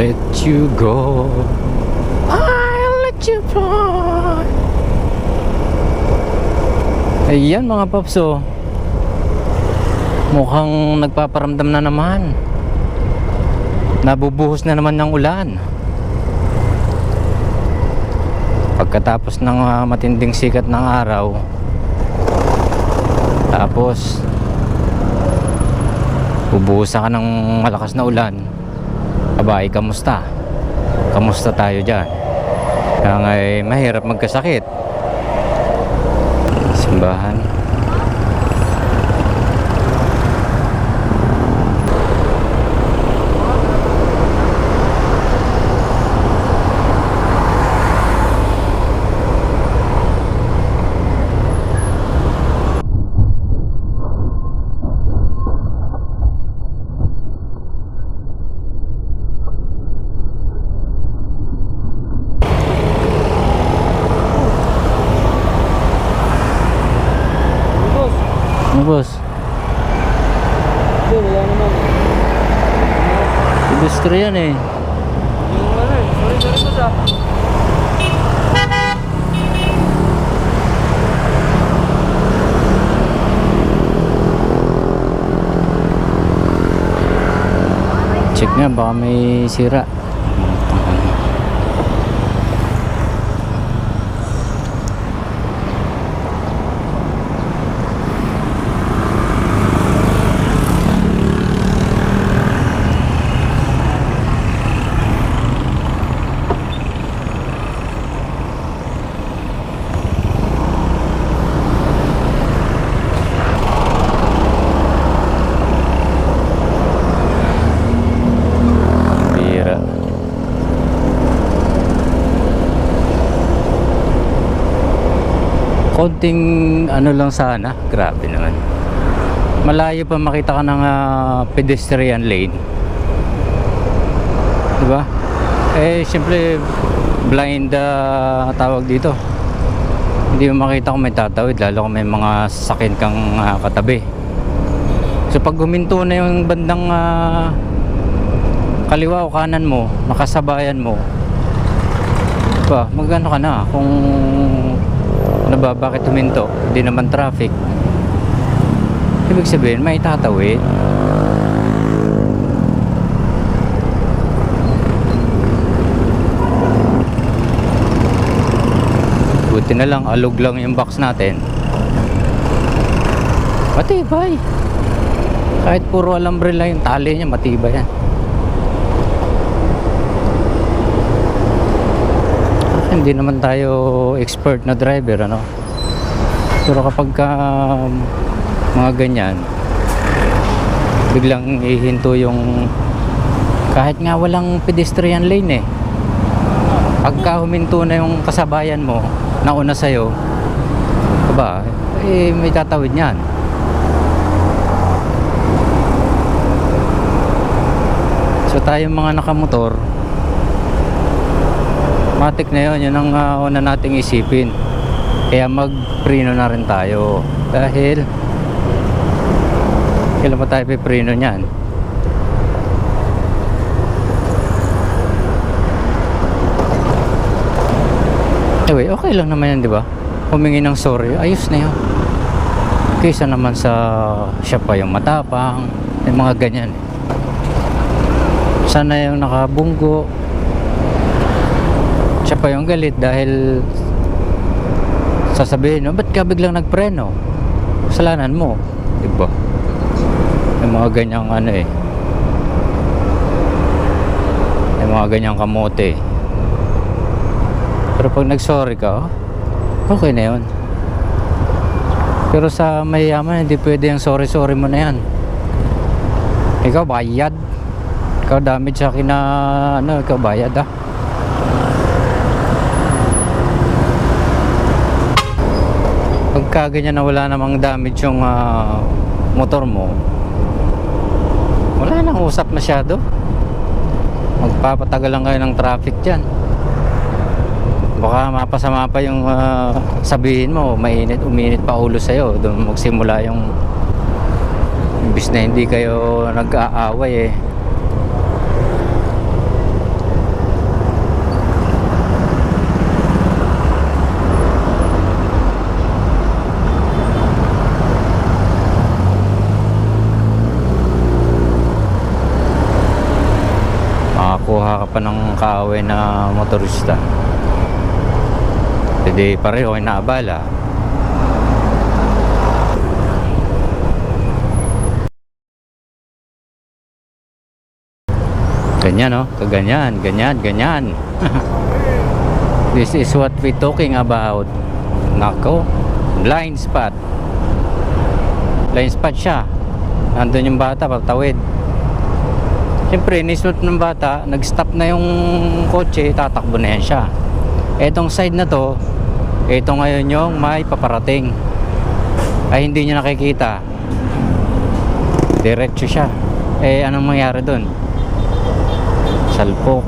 let you go. I'll let you fly. Ayan mga paps oh. Mukhang nagpaparamdam na naman. Nabubuhos na naman ng ulan. Pagkatapos ng ah, matinding sikat ng araw, tapos bubuhusan ka ng malakas na ulan. Abay, kamusta? Kamusta tayo dyan? Kaya nga eh, mahirap magkasakit. Simbahan. Ano boss? hindi, wala naman. Industry yan eh. Yung ano eh, sorry, sorry boss ah. Check nga baka may sira. Bira. Konting ano lang sana. Grabe naman. Malayo pa makita ka ng ah, pedestrian lane. Diba? Eh, siyempre, blind ah, tawag dito. Hindi mo makita kung may tatawid, lalo kung may mga sakin kang ah, katabi. So pag huminto na yung bandang ah, kaliwa o kanan mo, makasabayan mo, ba, magano ka na kung ano ba, bakit huminto? Hindi naman traffic. Ibig sabihin, may tatawid. Buti na lang, alog lang yung box natin. Matibay. Kahit puro alambre lang yung tali niya, matibay yan. Hindi naman tayo expert na driver, ano? Pero kapag ka, um, mga ganyan, biglang ihinto yung kahit nga walang pedestrian lane eh. Pagka huminto na yung kasabayan mo, nauna sa'yo, ba, eh may tatawid niyan. So tayong mga nakamotor, matik na yun, yun ang uh, una nating isipin. Kaya mag-preno na rin tayo. Dahil, kailan pa tayo pipreno niyan? Anyway, okay lang naman yan, di ba? Humingi ng sorry, ayos na yun. Kaysa naman sa siya pa yung matapang, yung mga ganyan. Sana yung nakabunggo, siya pa yung galit dahil sasabihin, no, ba't ka biglang nagpreno? Kasalanan mo, di ba? Yung mga ganyang ano eh. Yung mga ganyang kamote. Pero pag nag-sorry ka, oh, okay na yun. Pero sa mayayaman, hindi pwede yung sorry-sorry mo na yan. Ikaw bayad. Ikaw damage sa akin na ano, ikaw bayad ah. Pagka ganyan na wala namang damage yung ah, motor mo, wala nang usap masyado. Magpapatagal lang kayo ng traffic dyan. Baka mapasama pa yung ah, sabihin mo, mainit, uminit pa ulo sa'yo. Doon magsimula yung imbis na hindi kayo nag-aaway eh. Baka ka pa ng kaaway na motorista. Hindi pareho ay naabala. Ganyan no? Kaganyan, ganyan, ganyan. This is what we talking about. Nako, blind spot. Blind spot siya. Nandun yung bata, patawid. Siyempre, nismot ng bata, nag-stop na yung kotse, tatakbo na yan siya. Etong side na to, ito ngayon yung may paparating. Ay hindi niya nakikita. Diretso siya. Eh, anong mangyari doon? Salpok.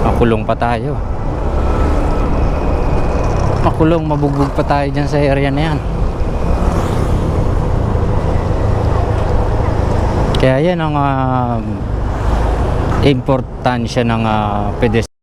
Makulong pa tayo. Makulong, mabugbog pa tayo dyan sa area na yan. Kaya yan ang ah, importansya ng uh, pedestrian